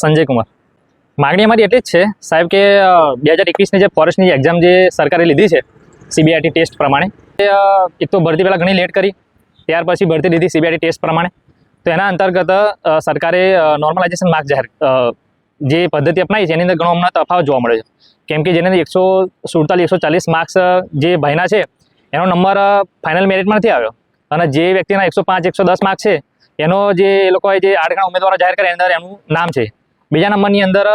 સંજય કુમાર. માગણી અમારી એટલી જ છે, સાહેબ, કે બે હજાર એકવીસની જે ફોરેસ્ટની એક્ઝામ જે સરકારે લીધી છે સીબીઆઈટી ટેસ્ટ પ્રમાણે એક તો ભરતી પહેલાં ઘણી લેટ કરી, ત્યાર પછી ભરતી લીધી સીબીઆઈટી ટેસ્ટ પ્રમાણે. તો એના અંતર્ગત સરકારે નોર્મલાઇઝેશન માર્ક જાહેર જે પદ્ધતિ અપનાવી છે, એની અંદર ઘણો હમણાં તફાવત જોવા મળે છે. કેમ કે જેને એકસો સુડતાલીસ, એકસો ચાલીસ માર્ક્સ જે ભાઈના છે, એનો નંબર ફાઇનલ મેરિટમાં નથી આવ્યો. અને જે વ્યક્તિના એકસો પાંચ, એકસો દસ માર્ક છે એનો જે એ લોકોએ જે આઠ ઉમેદવારો જાહેર કર્યા અંદર એનું નામ છે. બીજા નંબરની અંદર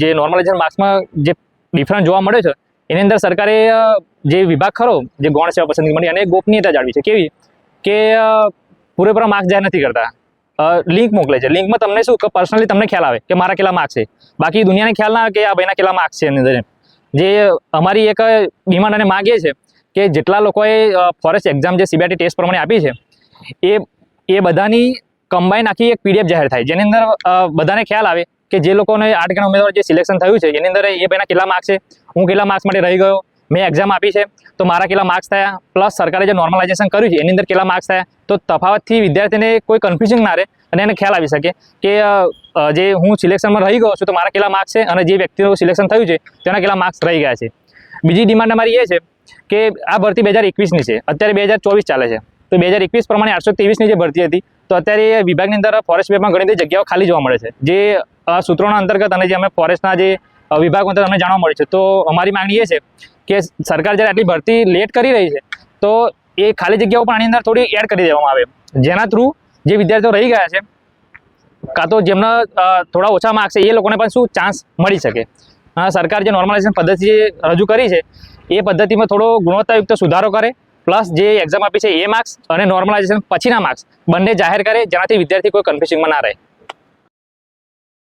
જે નોર્મલાઇઝેશન માર્ક્સમાં જે ડિફરન્સ જોવા મળે છે, એની અંદર સરકારે જે વિભાગ ખરો, જે ગૌણ સેવા પસંદગી મળી અને ગોપનીયતા જાળવી છે. કેવી? કે પૂરેપૂરા માર્ક્સ જાહેર નથી કરતા. લિંક મોકલે છે. લિંકમાં તમને શું, કે પર્સનલી તમને ખ્યાલ આવે કે મારા કેટલા માર્ક્સ છે. બાકી દુનિયાને ખ્યાલ ના આવે કે આ ભાઈના કેટલા માર્ક્સ છે એની અંદર જે અમારી એક ડિમાન્ડ અને માંગ એ છે કે જેટલા લોકોએ ફોરેસ્ટ એક્ઝામ જે સીબીઆઈટી ટેસ્ટ પ્રમાણે આપી છે, એ એ બધાની કમ્બાઈન આખી એક પીડીએફ જાહેર થાય. જેની અંદર બધાને ખ્યાલ આવે કે જે લોકોને આઠ ગણા ઉમેદવાર જે સિલેક્શન થયું છે એની અંદર એ ભાઈના કેટલા માર્ક્સ છે, હું કેટલા માર્ક્સ માટે રહી ગયો, મેં એક્ઝામ આપી છે, તો મારા કેટલા માર્ક્સ થયા પ્લસ સરકારે જે નોર્મલાઇઝેશન કર્યું છે, એની અંદર કેટલા માર્ક્સ થયા, તો તફાવતથી વિદ્યાર્થીને કોઈ કન્ફ્યુઝન ના રહે અને એને ખ્યાલ આવી શકે કે જે હું સિલેક્શનમાં રહી ગયો છું, તો મારા કેટલા માર્ક્સ છે અને જે વ્યક્તિનું સિલેક્શન થયું છે, તેના કેટલા માર્ક્સ રહી ગયા છે. બીજી ડિમાન્ડ અમારી એ છે કે આ ભરતી બે હજાર એકવીસની છે. અત્યારે બે હજાર ચોવીસ ચાલે છે. તો બે હજાર એકવીસ પ્રમાણે આઠસો ત્રેવીસની જે ભરતી હતી, તો અત્યારે વિભાગની અંદર ફોરેસ્ટ વિભાગમાં ઘણી બધી જગ્યાઓ ખાલી જોવા મળે છે. જે સૂત્રોના અંતર્ગત અને જે અમે ફોરેસ્ટના જે વિભાગ અંતર્ગત અમને જાણવા મળે છે. તો અમારી માંગણી એ છે કે સરકાર જ્યારે આટલી ભરતી લેટ કરી રહી છે, તો એ ખાલી જગ્યાઓ પણ આની અંદર થોડી એડ કરી દેવામાં આવે જેના થ્રુ જે વિદ્યાર્થીઓ રહી ગયા છે, કાં તો જેમના થોડા ઓછા માર્ક્સ છે, એ લોકોને પણ શું ચાન્સ મળી શકે. સરકાર જે નોર્મલાઇઝેશન પદ્ધતિ રજૂ કરી છે, એ પદ્ધતિમાં થોડો ગુણવત્તાયુક્ત સુધારો કરે પ્લસ જે એક્ઝામ આપી છે એ માર્ક્સ અને નોર્મલાઇઝેશન પછીના માર્ક્સ બંને જાહેર કરે, જેનાથી વિદ્યાર્થી કોઈ કન્ફ્યુઝિંગમાં ના રહે.